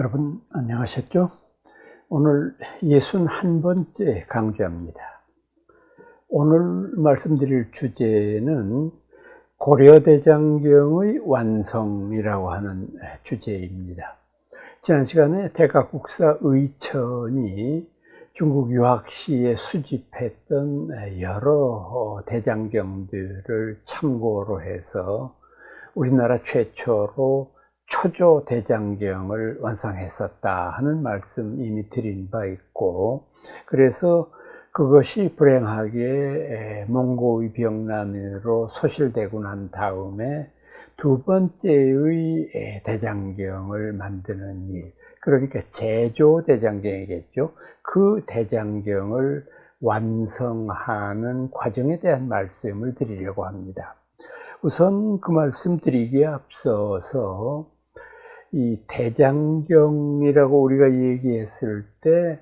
여러분 안녕하셨죠? 오늘 61번째 강좌입니다. 오늘 말씀드릴 주제는 고려대장경의 완성이라고 하는 주제입니다. 지난 시간에 대각국사 의천이 중국 유학 시에 수집했던 여러 대장경들을 참고로 해서 우리나라 최초로 초조 대장경을 완성했었다 하는 말씀 이미 드린 바 있고 그래서 그것이 불행하게 몽고의 병난으로 소실되고 난 다음에 두 번째의 대장경을 만드는 일 그러니까 제조 대장경이겠죠. 그 대장경을 완성하는 과정에 대한 말씀을 드리려고 합니다. 우선 그 말씀 드리기에 앞서서 이 대장경이라고 우리가 얘기했을 때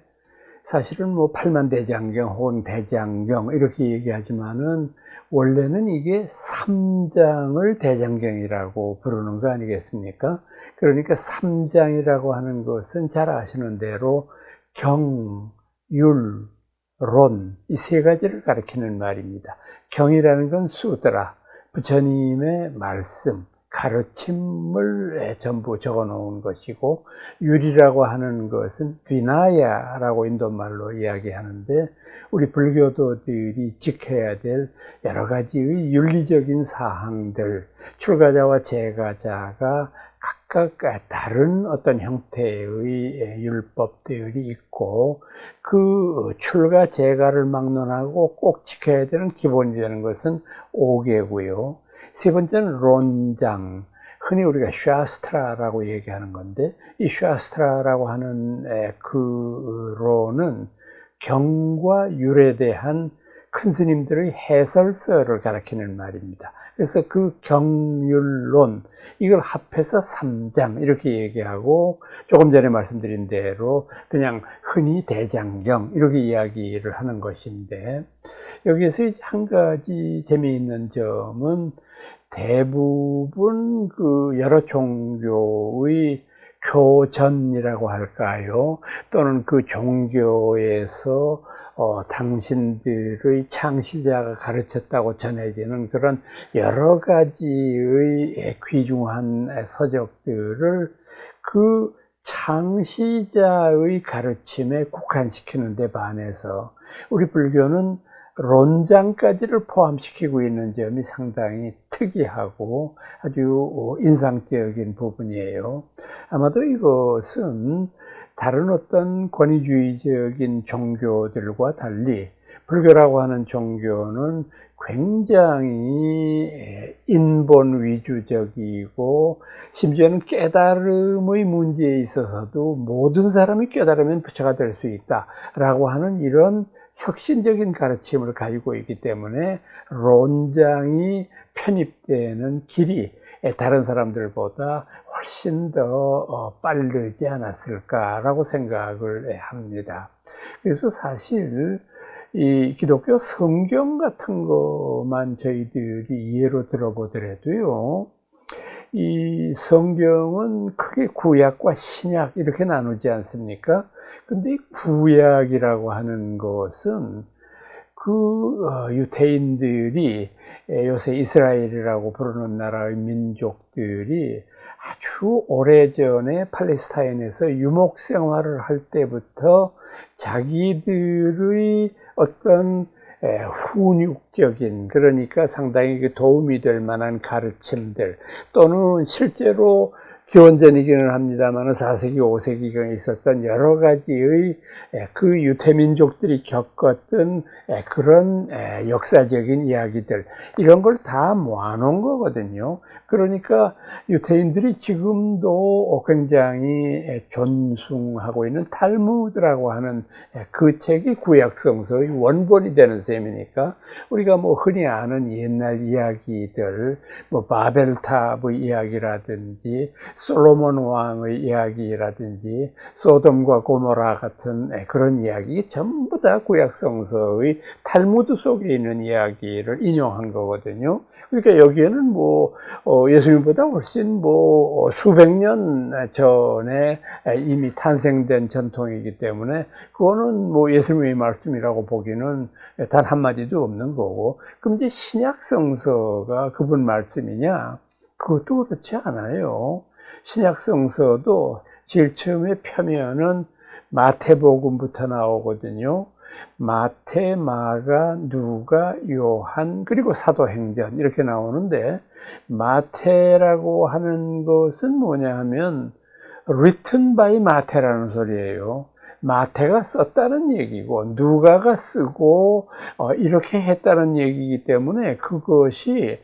사실은 뭐 팔만 대장경 혹은 대장경 이렇게 얘기하지만은 원래는 이게 삼장을 대장경이라고 부르는 거 아니겠습니까? 그러니까 삼장이라고 하는 것은 잘 아시는 대로 경, 율, 론 이 세 가지를 가리키는 말입니다. 경이라는 건 수더라 부처님의 말씀 가르침을 전부 적어 놓은 것이고 율이라고 하는 것은 비나야라고 인도말로 이야기하는데 우리 불교도들이 지켜야 될 여러 가지의 윤리적인 사항들 출가자와 재가자가 각각 다른 어떤 형태의 율법들이 있고 그 출가 재가를 막론하고 꼭 지켜야 되는 기본이 되는 것은 오계고요. 세 번째는 론장, 흔히 우리가 샤스트라라고 얘기하는 건데 이 샤스트라라고 하는 그 론은 경과 율에 대한 큰 스님들의 해설서를 가리키는 말입니다. 그래서 그 경율론 이걸 합해서 3장 이렇게 얘기하고 조금 전에 말씀드린 대로 그냥 흔히 대장경 이렇게 이야기를 하는 것인데 여기에서 한 가지 재미있는 점은 대부분 그 여러 종교의 교전이라고 할까요? 또는 그 종교에서 어, 당신들의 창시자가 가르쳤다고 전해지는 그런 여러 가지의 귀중한 서적들을 그 창시자의 가르침에 국한시키는 데 반해서 우리 불교는 론장까지를 포함시키고 있는 점이 상당히 특이하고 아주 인상적인 부분이에요. 아마도 이것은 다른 어떤 권위주의적인 종교들과 달리 불교라고 하는 종교는 굉장히 인본 위주적이고 심지어는 깨달음의 문제에 있어서도 모든 사람이 깨달으면 부처가 될 수 있다라고 하는 이런 혁신적인 가르침을 가지고 있기 때문에 론장이 편입되는 길이 다른 사람들보다 훨씬 더 어, 빠르지 않았을까라고 생각을 합니다. 그래서 사실 이 기독교 성경 같은 것만 저희들이 이해로 들어보더라도요, 이 성경은 크게 구약과 신약 이렇게 나누지 않습니까? 근데 이 구약이라고 하는 것은 그 어, 유태인들이 요새 이스라엘이라고 부르는 나라의 민족들이 아주 오래전에 팔레스타인에서 유목 생활을 할 때부터 자기들의 어떤 훈육적인 그러니까 상당히 그 도움이 될 만한 가르침들 또는 실제로 기원전이기는 합니다만 4세기, 5세기경에 있었던 여러 가지의 그 유태민족들이 겪었던 그런 역사적인 이야기들 이런 걸 다 모아놓은 거거든요. 그러니까 유태인들이 지금도 굉장히 존숭하고 있는 탈무드라고 하는 그 책이 구약성서의 원본이 되는 셈이니까 우리가 뭐 흔히 아는 옛날 이야기들, 뭐 바벨탑의 이야기라든지 솔로몬 왕의 이야기라든지 소돔과 고모라 같은 그런 이야기 전부 다 구약 성서의 탈무드 속에 있는 이야기를 인용한 거거든요. 그러니까 여기에는 뭐 어, 예수님보다 훨씬 뭐 어, 수백 년 전에 이미 탄생된 전통이기 때문에 그거는 뭐 예수님의 말씀이라고 보기는 단 한마디도 없는 거고. 그럼 이제 신약 성서가 그분 말씀이냐? 그것도 그렇지 않아요 신약 성서도 제일 처음에 펴면은 마태복음부터 나오거든요 마태, 마가, 누가, 요한, 그리고 사도행전 이렇게 나오는데 마태라고 하는 것은 뭐냐 하면 written by 마태라는 소리예요. 마태가 썼다는 얘기고 누가가 쓰고 어, 이렇게 했다는 얘기이기 때문에 그것이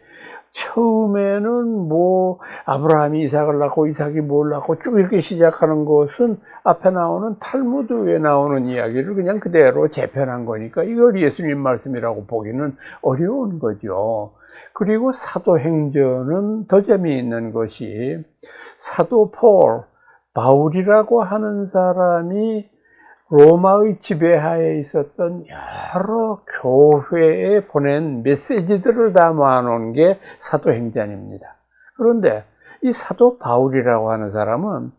처음에는 뭐 아브라함이 이삭을 낳고 이삭이 뭘 낳고 쭉 이렇게 시작하는 것은 앞에 나오는 탈무드에 나오는 이야기를 그냥 그대로 재편한 거니까 이걸 예수님 말씀이라고 보기는 어려운 거죠. 그리고 사도행전은 더 재미있는 것이 사도 폴, 바울이라고 하는 사람이 로마의 지배하에 있었던 여러 교회에 보낸 메시지들을 다 모아놓은 게 사도행전입니다. 그런데 이 사도 바울이라고 하는 사람은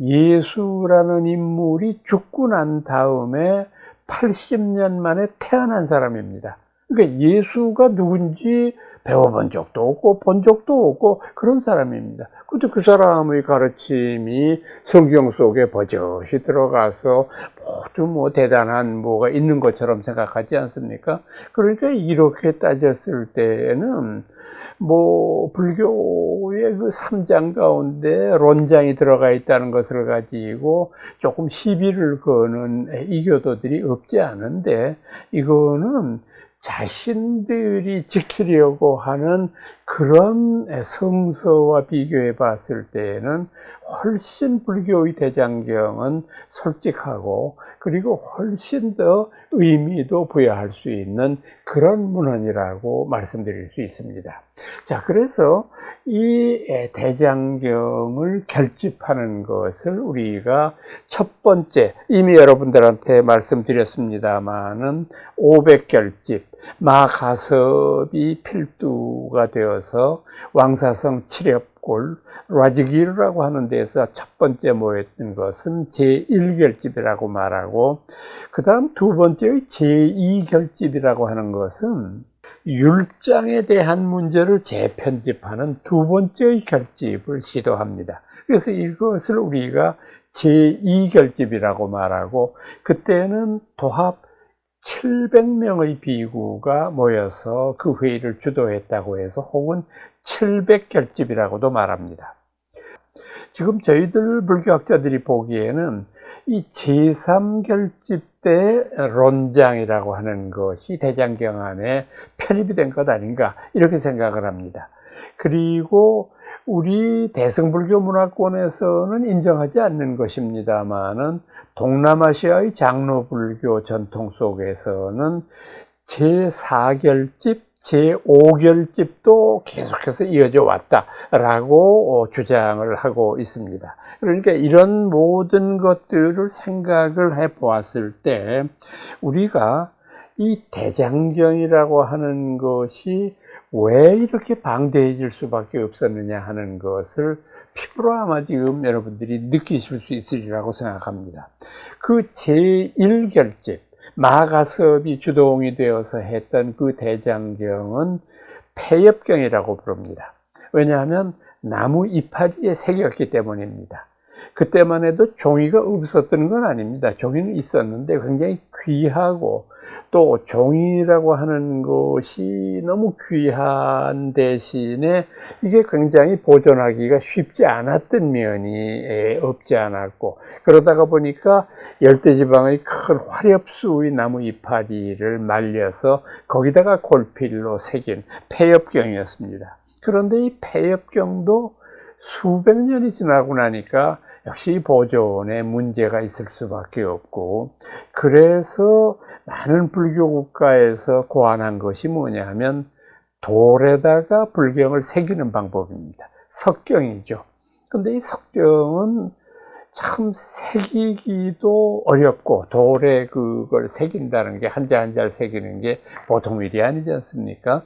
예수라는 인물이 죽고 난 다음에 80년 만에 태어난 사람입니다. 그러니까 예수가 누군지 배워본 적도 없고 본 적도 없고 그런 사람입니다. 근데 그 사람의 가르침이 성경 속에 버젓이 들어가서 모두 뭐 대단한 뭐가 있는 것처럼 생각하지 않습니까? 그러니까 이렇게 따졌을 때에는 뭐 불교의 그 3장 가운데 론장이 들어가 있다는 것을 가지고 조금 시비를 거는 이교도들이 없지 않은데 이거는 자신들이 지키려고 하는 그런 성서와 비교해 봤을 때에는 훨씬 불교의 대장경은 솔직하고 그리고 훨씬 더 의미도 부여할 수 있는 그런 문헌이라고 말씀드릴 수 있습니다. 자, 그래서 이 대장경을 결집하는 것을 우리가 첫 번째, 이미 여러분들한테 말씀드렸습니다만은 500결집, 마가섭이 필두가 되어서 왕사성 칠엽 골, 라지기르라고 하는 데서 첫 번째 모였던 것은 제1결집이라고 말하고 그 다음 두 번째의 제2결집이라고 하는 것은 율장에 대한 문제를 재편집하는 두 번째의 결집을 시도합니다. 그래서 이것을 우리가 제2결집이라고 말하고 그때는 도합 700명의 비구가 모여서 그 회의를 주도했다고 해서 혹은 700결집이라고도 말합니다. 지금 저희들 불교학자들이 보기에는 이 제3결집 때 론장이라고 하는 것이 대장경 안에 편입이 된 것 아닌가 이렇게 생각을 합니다. 그리고 우리 대승불교 문화권에서는 인정하지 않는 것입니다만은 동남아시아의 장로불교 전통 속에서는 제4결집, 제5결집도 계속해서 이어져 왔다라고 어, 주장을 하고 있습니다. 그러니까 이런 모든 것들을 생각을 해 보았을 때 우리가 이 대장경이라고 하는 것이 왜 이렇게 방대해질 수밖에 없었느냐 하는 것을 피부로 아마 지금 여러분들이 느끼실 수 있으리라고 생각합니다. 그 제1결집, 마가섭이 주동이 되어서 했던 그 대장경은 폐엽경이라고 부릅니다. 왜냐하면 나무 이파리에 새겼기 때문입니다. 그때만 해도 종이가 없었던 건 아닙니다. 종이는 있었는데 굉장히 귀하고 또 종이라고 하는 것이 너무 귀한 대신에 이게 굉장히 보존하기가 쉽지 않았던 면이 없지 않았고 그러다가 보니까 열대지방의 큰 화렵수의 나무 이파리를 말려서 거기다가 골필로 새긴 폐엽경이었습니다. 그런데 이 폐엽경도 수백 년이 지나고 나니까 역시 보존에 문제가 있을 수밖에 없고 그래서 많은 불교 국가에서 고안한 것이 뭐냐 하면 돌에다가 불경을 새기는 방법입니다. 석경이죠. 근데 이 석경은 참 새기기도 어렵고 돌에 그걸 새긴다는 게 한자 한자를 새기는 게 보통 일이 아니지 않습니까?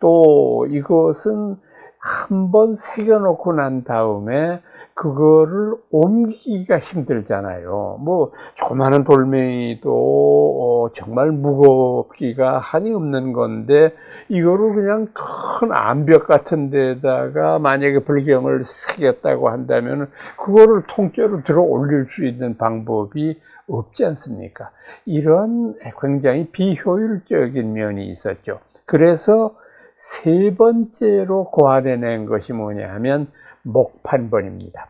또 이것은 한 번 새겨놓고 난 다음에 그거를 옮기기가 힘들잖아요. 뭐 조그마한 돌멩이도 어, 정말 무겁기가 한이 없는 건데 이거를 그냥 큰 암벽 같은 데다가 만약에 불경을 새겼다고 한다면 그거를 통째로 들어 올릴 수 있는 방법이 없지 않습니까? 이런 굉장히 비효율적인 면이 있었죠. 그래서 세 번째로 고안해낸 것이 뭐냐 하면 목판본입니다.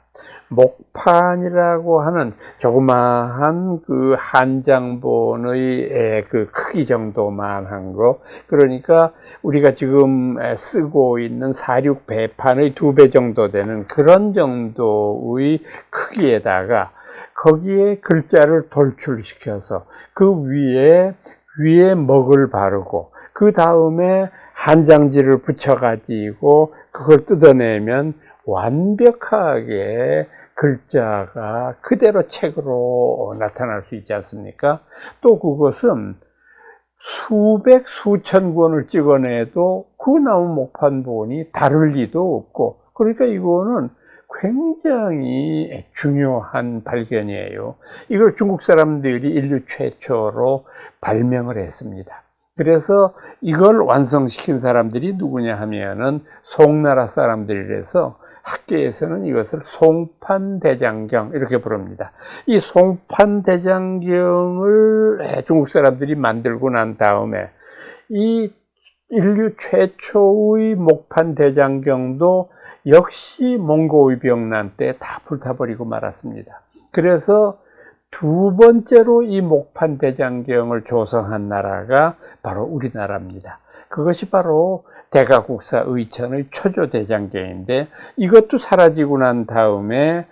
목판이라고 하는 조그마한 그 한장본의 그 크기 정도만 한 거, 그러니까 우리가 지금 쓰고 있는 사륙 배판의 두 배 정도 되는 그런 정도의 크기에다가 거기에 글자를 돌출시켜서 그 위에 위에 먹을 바르고 그 다음에 한장지를 붙여가지고 그걸 뜯어내면 완벽하게 글자가 그대로 책으로 나타날 수 있지 않습니까? 또 그것은 수백, 수천 권을 찍어내도 그 나온 목판 본이 다를 리도 없고, 그러니까 이거는 굉장히 중요한 발견이에요. 이걸 중국 사람들이 인류 최초로 발명을 했습니다. 그래서 이걸 완성시킨 사람들이 누구냐 하면은 송나라 사람들이라서 학계에서는 이것을 송판대장경 이렇게 부릅니다. 이 송판대장경을 중국 사람들이 만들고 난 다음에 이 인류 최초의 목판대장경도 역시 몽고의 병난 때 다 불타버리고 말았습니다. 그래서 두 번째로 이 목판대장경을 조성한 나라가 바로 우리나라입니다. 그것이 바로 대가국사 의천의 초조대장경인데 이것도 사라지고 난 다음에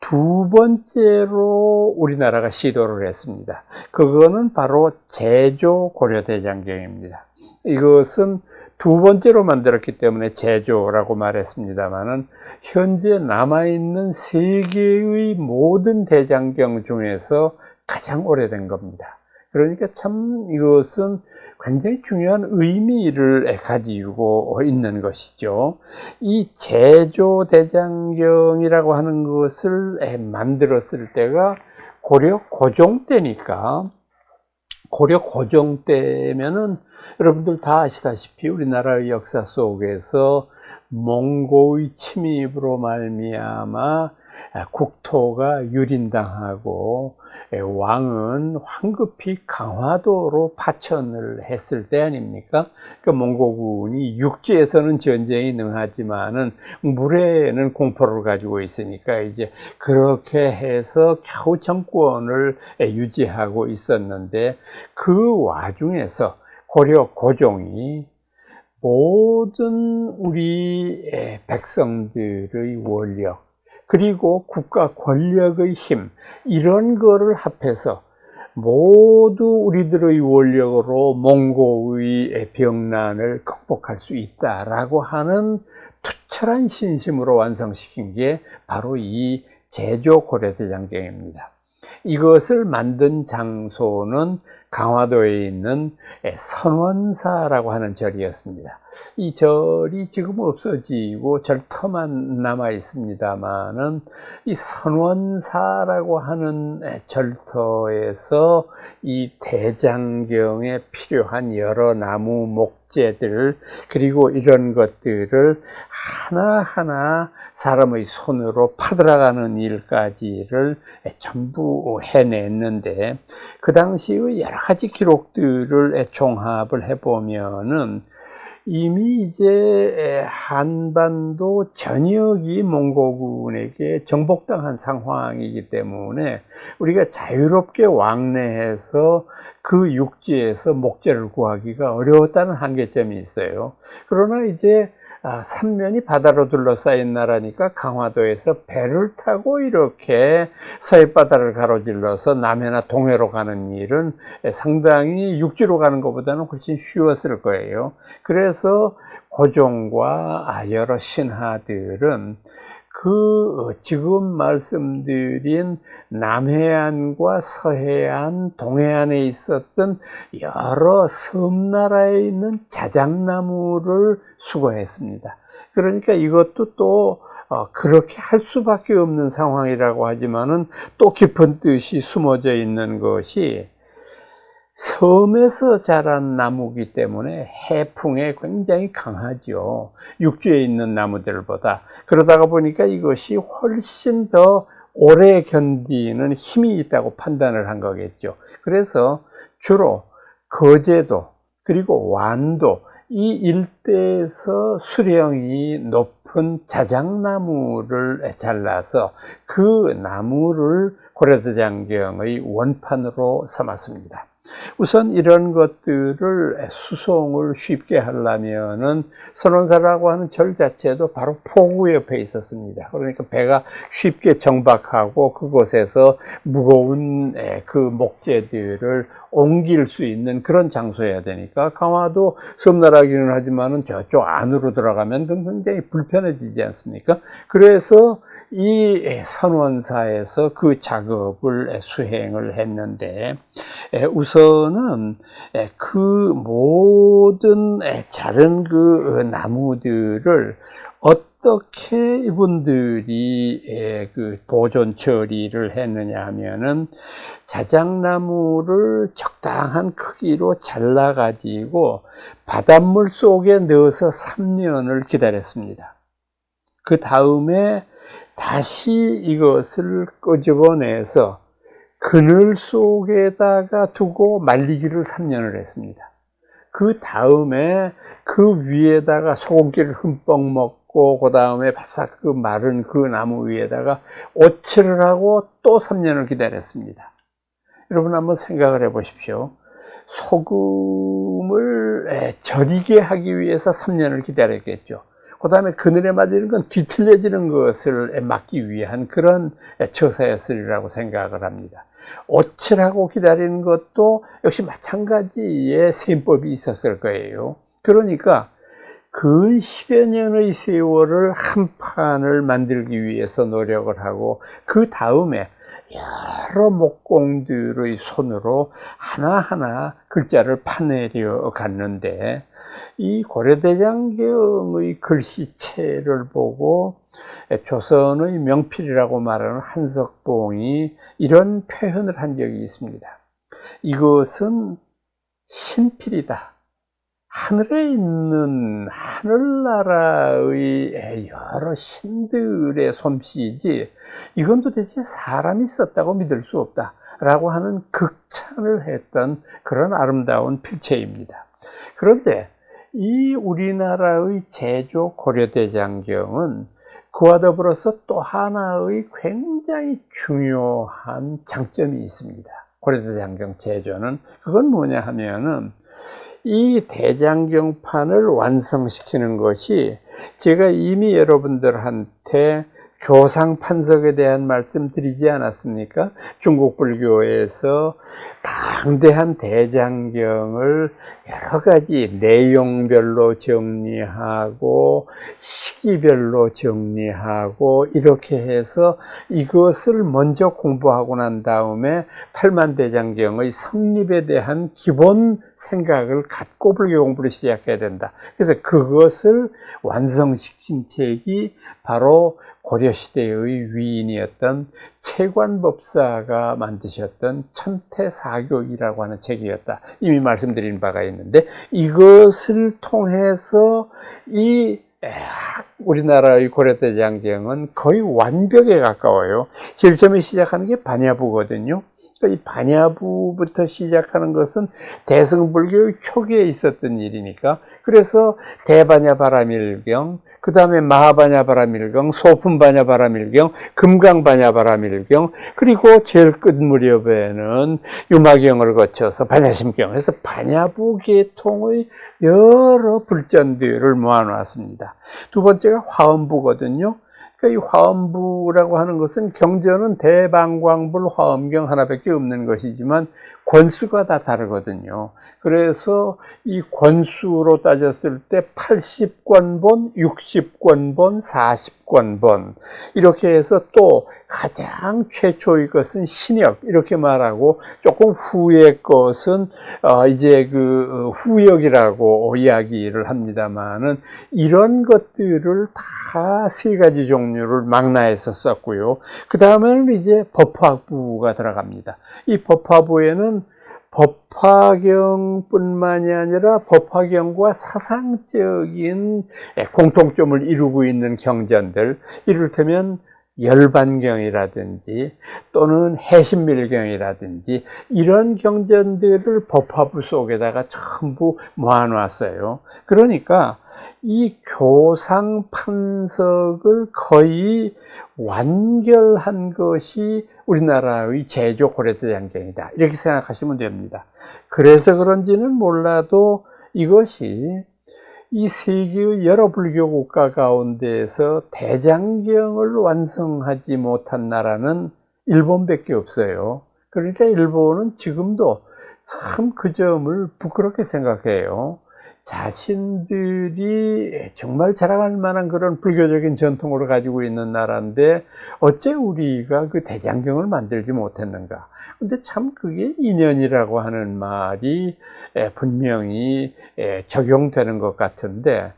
두 번째로 우리나라가 시도를 했습니다. 그거는 바로 제조 고려대장경입니다. 이것은 두 번째로 만들었기 때문에 제조라고 말했습니다만은 현재 남아있는 세계의 모든 대장경 중에서 가장 오래된 겁니다. 그러니까 참 이것은 굉장히 중요한 의미를 가지고 있는 것이죠. 이 제조대장경이라고 하는 것을 만들었을 때가 고려 고종 때니까 고려 고종 때면은 여러분들 다 아시다시피 우리나라의 역사 속에서 몽고의 침입으로 말미암아 국토가 유린당하고 왕은 황급히 강화도로 파천을 했을 때 아닙니까? 그 몽고군이 육지에서는 전쟁이 능하지만은 물에는 공포를 가지고 있으니까 이제 그렇게 해서 겨우 정권을 유지하고 있었는데 그 와중에서 고려 고종이 모든 우리 백성들의 원력 그리고 국가 권력의 힘 이런 거를 합해서 모두 우리들의 원력으로 몽고의 병난을 극복할 수 있다라고 하는 투철한 신심으로 완성시킨 게 바로 이 제조 고려대장경입니다. 이것을 만든 장소는 강화도에 있는 선원사라고 하는 절이었습니다. 이 절이 지금 없어지고 절터만 남아 있습니다만은 이 선원사라고 하는 절터에서 이 대장경에 필요한 여러 나무 목재들 그리고 이런 것들을 하나하나 사람의 손으로 파들어가는 일까지를 전부 해냈는데 그 당시의 여러 가지 기록들을 종합을 해보면은 이미 이제 한반도 전역이 몽고군에게 정복당한 상황이기 때문에 우리가 자유롭게 왕래해서 그 육지에서 목재를 구하기가 어려웠다는 한계점이 있어요. 그러나 이제 아, 삼면이 바다로 둘러싸인 나라니까 강화도에서 배를 타고 이렇게 서해바다를 가로질러서 남해나 동해로 가는 일은 상당히 육지로 가는 것보다는 훨씬 쉬웠을 거예요. 그래서 고종과 여러 신하들은 그 지금 말씀드린 남해안과 서해안, 동해안에 있었던 여러 섬나라에 있는 자작나무를 수거했습니다. 그러니까 이것도 또 어, 그렇게 할 수밖에 없는 상황이라고 하지만은 또 깊은 뜻이 숨어져 있는 것이 섬에서 자란 나무기 때문에 해풍에 굉장히 강하죠. 육지에 있는 나무들보다. 그러다가 보니까 이것이 훨씬 더 오래 견디는 힘이 있다고 판단을 한 거겠죠. 그래서 주로 거제도 그리고 완도 이 일대에서 수령이 높은 자작나무를 잘라서 그 나무를 고려대장경의 원판으로 삼았습니다. 우선 이런 것들을 수송을 쉽게 하려면은 선원사라고 하는 절 자체도 바로 포구 옆에 있었습니다. 그러니까 배가 쉽게 정박하고 그곳에서 무거운 그 목재들을 옮길 수 있는 그런 장소여야 되니까 강화도 섬나라기는 하지만은 저쪽 안으로 들어가면 굉장히 불편해지지 않습니까? 그래서 이 선원사에서 그 작업을 수행을 했는데 우선은 그 모든 자른 그 나무들을 어떻게 이분들이 그 보존 처리를 했느냐 하면은 자작나무를 적당한 크기로 잘라 가지고 바닷물 속에 넣어서 3년을 기다렸습니다. 그 다음에 다시 이것을 끄집어내서 그늘 속에다가 두고 말리기를 3년을 했습니다. 그 다음에 그 위에다가 소금기를 흠뻑 먹고 그 다음에 바싹 그 마른 그 나무 위에다가 오칠을 하고 또 3년을 기다렸습니다. 여러분 한번 생각을 해 보십시오. 소금을 절이게 하기 위해서 3년을 기다렸겠죠. 그 다음에 그늘에 맞이는 건 뒤틀려지는 것을 막기 위한 그런 처사였으리라고 생각을 합니다. 오칠하고 기다리는 것도 역시 마찬가지의 셈법이 있었을 거예요. 그러니까 근 10여 년의 세월을 한 판을 만들기 위해서 노력을 하고 그 다음에 여러 목공들의 손으로 하나하나 글자를 파내려 갔는데 이 고려대장경의 글씨체를 보고 조선의 명필이라고 말하는 한석봉이 이런 표현을 한 적이 있습니다. 이것은 신필이다. 하늘에 있는 하늘나라의 여러 신들의 솜씨이지 이건 도대체 사람이 썼다고 믿을 수 없다. 라고 하는 극찬을 했던 그런 아름다운 필체입니다. 그런데 이 우리나라의 제조 고려대장경은 그와 더불어서 또 하나의 굉장히 중요한 장점이 있습니다. 고려대장경 제조는 그건 뭐냐 하면은 이 대장경판을 완성시키는 것이 제가 이미 여러분들한테 교상 판석에 대한 말씀 드리지 않았습니까? 중국 불교에서 방대한 대장경을 여러 가지 내용별로 정리하고 시기별로 정리하고 이렇게 해서 이것을 먼저 공부하고 난 다음에 팔만대장경의 성립에 대한 기본 생각을 갖고 불교 공부를 시작해야 된다. 그래서 그것을 완성시킨 책이 바로 고려시대의 위인이었던 채관법사가 만드셨던 천태사교이라고 하는 책이었다. 이미 말씀드린 바가 있는데 이것을 통해서 이 우리나라의 고려대 장경은 거의 완벽에 가까워요. 제일 처음에 시작하는 게 반야부거든요. 그러니까 이 반야부부터 시작하는 것은 대승불교의 초기에 있었던 일이니까 그래서 대반야바라밀경, 그 다음에 마하바냐바라밀경, 소품바냐바라밀경, 금강바냐바라밀경, 그리고 제일 끝 무렵에는 유마경을 거쳐서 반야심경 해서 반야부 계통의 여러 불전들을 모아놨습니다. 두 번째가 화엄부거든요. 그러니까 이 화엄부라고 하는 것은 경전은 대방광불 화엄경 하나밖에 없는 것이지만 권수가 다 다르거든요. 그래서 이 권수로 따졌을 때 80권본, 60권본, 40권본 이렇게 해서 또 가장 최초의 것은 신역 이렇게 말하고 조금 후의 것은 어 이제 그 후역이라고 이야기를 합니다만은 이런 것들을 다 세 가지 종류를 망라해서 썼고요. 그 다음에는 이제 법화부가 들어갑니다. 이 법화부에는 법화경뿐만이 아니라 법화경과 사상적인 공통점을 이루고 있는 경전들, 이를테면 열반경이라든지 또는 해신밀경이라든지 이런 경전들을 법화부 속에다가 전부 모아놨어요. 그러니까 이 교상 판석을 거의 완결한 것이 우리나라의 제조 고려대장경이다. 이렇게 생각하시면 됩니다. 그래서 그런지는 몰라도 이것이 이 세계의 여러 불교 국가 가운데에서 대장경을 완성하지 못한 나라는 일본밖에 없어요. 그러니까 일본은 지금도 참 그 점을 부끄럽게 생각해요. 자신들이 정말 자랑할 만한 그런 불교적인 전통을 가지고 있는 나라인데 어째 우리가 그 대장경을 만들지 못했는가? 근데 참 그게 인연이라고 하는 말이 분명히 적용되는 것 같은데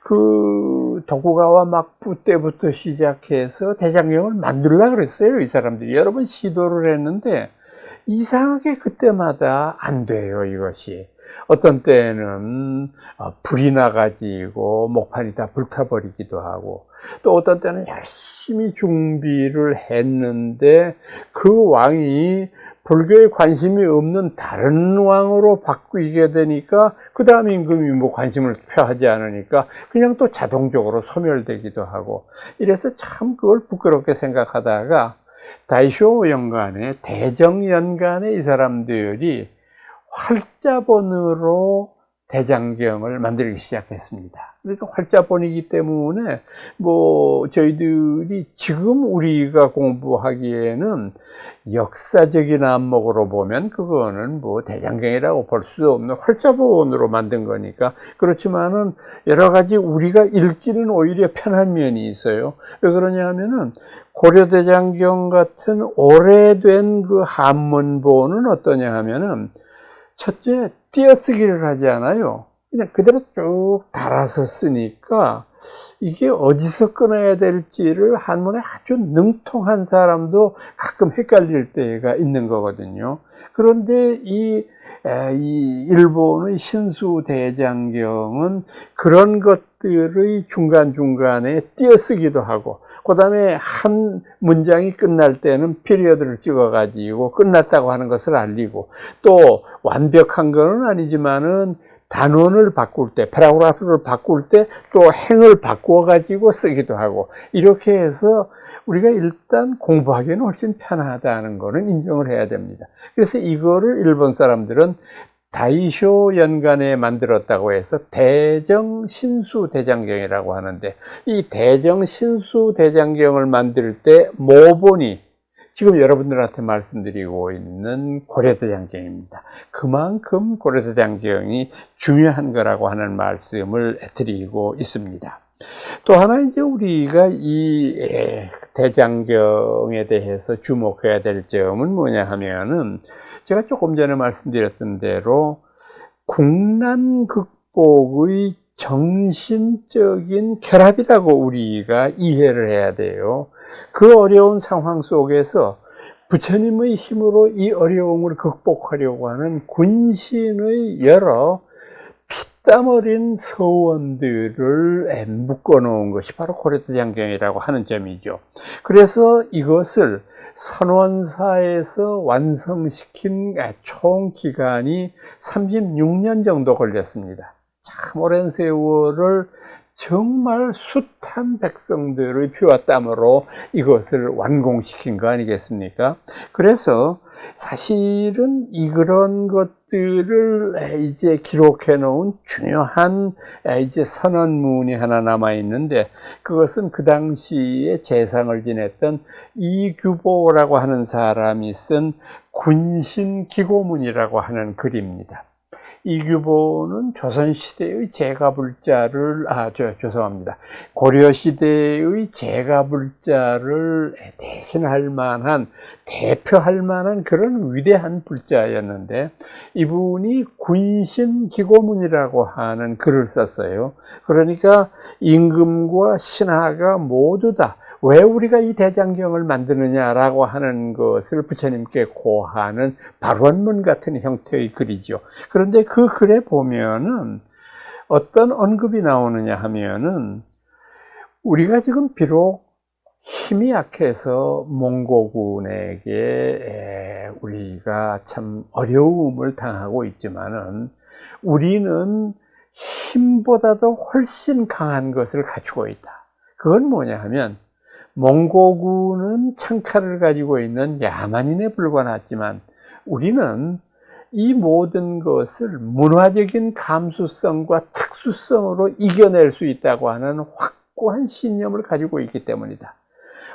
그 도쿠가와 막부 때부터 시작해서 대장경을 만들려고 그랬어요. 이 사람들이 여러 번 시도를 했는데 이상하게 그때마다 안 돼요, 이것이. 어떤 때는 어, 불이 나가지고 목판이 다 불타버리기도 하고 또 어떤 때는 열심히 준비를 했는데 그 왕이 불교에 관심이 없는 다른 왕으로 바뀌게 되니까 그 다음 임금이 뭐 관심을 표하지 않으니까 그냥 또 자동적으로 소멸되기도 하고 이래서 참 그걸 부끄럽게 생각하다가 다이쇼 연간에 대정 연간에 이 사람들이 활자본으로 대장경을 만들기 시작했습니다. 그러니까 활자본이기 때문에 뭐 저희들이 지금 우리가 공부하기에는 역사적인 안목으로 보면 그거는 뭐 대장경이라고 볼 수 없는 활자본으로 만든 거니까 그렇지만은 여러 가지 우리가 읽기는 오히려 편한 면이 있어요. 왜 그러냐 하면은 고려대장경 같은 오래된 그 한문본은 어떠냐 하면은 첫째, 띄어쓰기를 하지 않아요. 그냥 그대로 쭉 달아서 쓰니까 이게 어디서 끊어야 될지를 한문에 아주 능통한 사람도 가끔 헷갈릴 때가 있는 거거든요. 그런데 이, 이 일본의 신수대장경은 그런 것들의 중간중간에 띄어쓰기도 하고 그 다음에 한 문장이 끝날 때는 피리어드를 찍어가지고 끝났다고 하는 것을 알리고 또 완벽한 것은 아니지만은 단원을 바꿀 때, 파라그라프를 바꿀 때 또 행을 바꾸어 가지고 쓰기도 하고 이렇게 해서 우리가 일단 공부하기에는 훨씬 편하다는 것은 인정을 해야 됩니다. 그래서 이거를 일본 사람들은 다이쇼 연간에 만들었다고 해서 대정 신수 대장경이라고 하는데 이 대정 신수 대장경을 만들 때 모본이 지금 여러분들한테 말씀드리고 있는 고려대장경입니다. 그만큼 고려대장경이 중요한 거라고 하는 말씀을 드리고 있습니다. 또 하나 이제 우리가 이 대장경에 대해서 주목해야 될 점은 뭐냐 하면은 제가 조금 전에 말씀드렸던 대로 국난 극복의 정신적인 결합이라고 우리가 이해를 해야 돼요. 그 어려운 상황 속에서 부처님의 힘으로 이 어려움을 극복하려고 하는 군신의 여러 피땀 어린 서원들을 묶어 놓은 것이 바로 고려대장경이라고 하는 점이죠. 그래서 이것을 선원사에서 완성시킨 총 기간이 36년 정도 걸렸습니다. 참 오랜 세월을 정말 숱한 백성들의 피와 땀으로 이것을 완공시킨 거 아니겠습니까? 그래서 사실은 이런 것들을 이제 기록해 놓은 중요한 이제 선언문이 하나 남아 있는데 그것은 그 당시에 재상을 지냈던 이규보라고 하는 사람이 쓴 군신 기고문이라고 하는 글입니다. 이규보는 조선시대의 제가불자를, 아, 저, 죄송합니다. 고려시대의 제가불자를 대신할 만한, 대표할 만한 그런 위대한 불자였는데, 이분이 군신기고문이라고 하는 글을 썼어요. 그러니까 임금과 신하가 모두 다 왜 우리가 이 대장경을 만드느냐라고 하는 것을 부처님께 고하는 발원문 같은 형태의 글이죠. 그런데 그 글에 보면은 어떤 언급이 나오느냐 하면은 우리가 지금 비록 힘이 약해서 몽고군에게 우리가 참 어려움을 당하고 있지만은 우리는 힘보다도 훨씬 강한 것을 갖추고 있다. 그건 뭐냐 하면 몽고군은 창칼을 가지고 있는 야만인에 불과하지만 우리는 이 모든 것을 문화적인 감수성과 특수성으로 이겨낼 수 있다고 하는 확고한 신념을 가지고 있기 때문이다.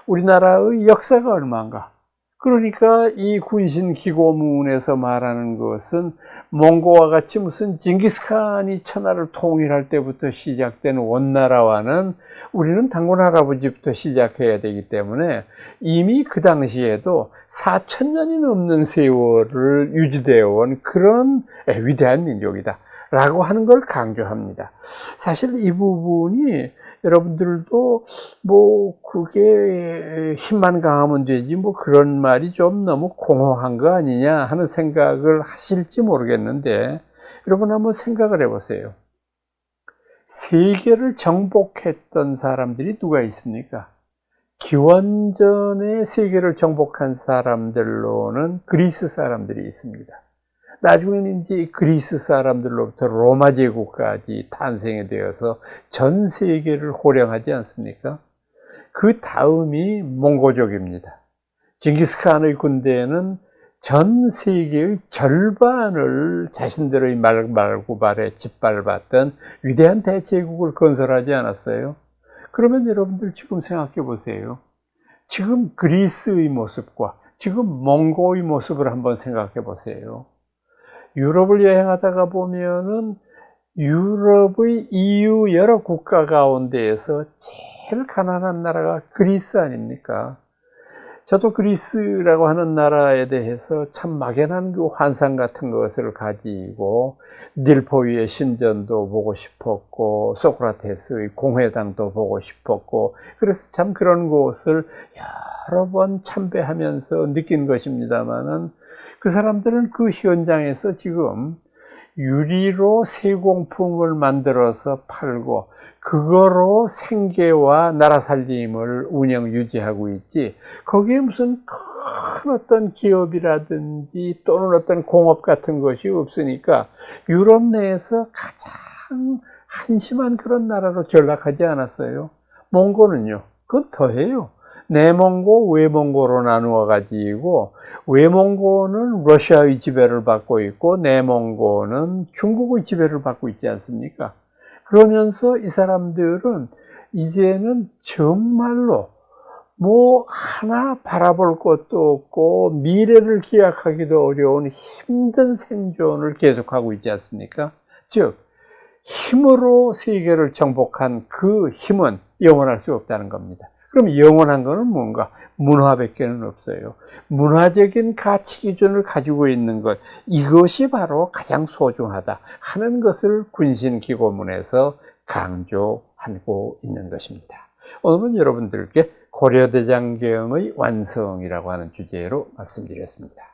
우리나라의 역사가 얼마인가? 그러니까 이 군신 기고문에서 말하는 것은 몽고와 같이 무슨 징기스칸이 천하를 통일할 때부터 시작된 원나라와는 우리는 당군 할아버지부터 시작해야 되기 때문에 이미 그 당시에도 4천 년이 넘는 세월을 유지되어 온 그런 위대한 민족이다. 라고 하는 걸 강조합니다. 사실 이 부분이 여러분들도 뭐 그게 힘만 강하면 되지 뭐 그런 말이 좀 너무 공허한 거 아니냐 하는 생각을 하실지 모르겠는데 여러분 한번 생각을 해보세요. 세계를 정복했던 사람들이 누가 있습니까? 기원전에 세계를 정복한 사람들로는 그리스 사람들이 있습니다. 나중에는 이제 그리스 사람들로부터 로마 제국까지 탄생이 되어서 전 세계를 호령하지 않습니까? 그 다음이 몽고족입니다. 징기스칸의 군대는 전 세계의 절반을 자신들의 말, 말고발에 짓밟았던 위대한 대제국을 건설하지 않았어요. 그러면 여러분들 지금 생각해 보세요. 지금 그리스의 모습과 지금 몽고의 모습을 한번 생각해 보세요. 유럽을 여행하다가 보면은 유럽의 EU 여러 국가 가운데에서 제일 가난한 나라가 그리스 아닙니까? 저도 그리스라고 하는 나라에 대해서 참 막연한 그 환상 같은 것을 가지고 닐포 위의 신전도 보고 싶었고 소크라테스의 공회당도 보고 싶었고 그래서 참 그런 곳을 여러 번 참배하면서 느낀 것입니다만은 그 사람들은 그 현장에서 지금 유리로 세공품을 만들어서 팔고 그거로 생계와 나라 살림을 운영 유지하고 있지 거기에 무슨 큰 어떤 기업이라든지 또는 어떤 공업 같은 것이 없으니까 유럽 내에서 가장 한심한 그런 나라로 전락하지 않았어요. 몽고는요. 그건 더해요. 내몽고, 외몽고로 나누어 가지고 외몽고는 러시아의 지배를 받고 있고 내몽고는 중국의 지배를 받고 있지 않습니까? 그러면서 이 사람들은 이제는 정말로 뭐 하나 바라볼 것도 없고 미래를 기약하기도 어려운 힘든 생존을 계속하고 있지 않습니까? 즉 힘으로 세계를 정복한 그 힘은 영원할 수 없다는 겁니다. 그럼 영원한 것은 뭔가? 문화밖에는 없어요. 문화적인 가치 기준을 가지고 있는 것, 이것이 바로 가장 소중하다 하는 것을 군신기고문에서 강조하고 있는 것입니다. 오늘은 여러분들께 고려대장경의 완성이라고 하는 주제로 말씀드렸습니다.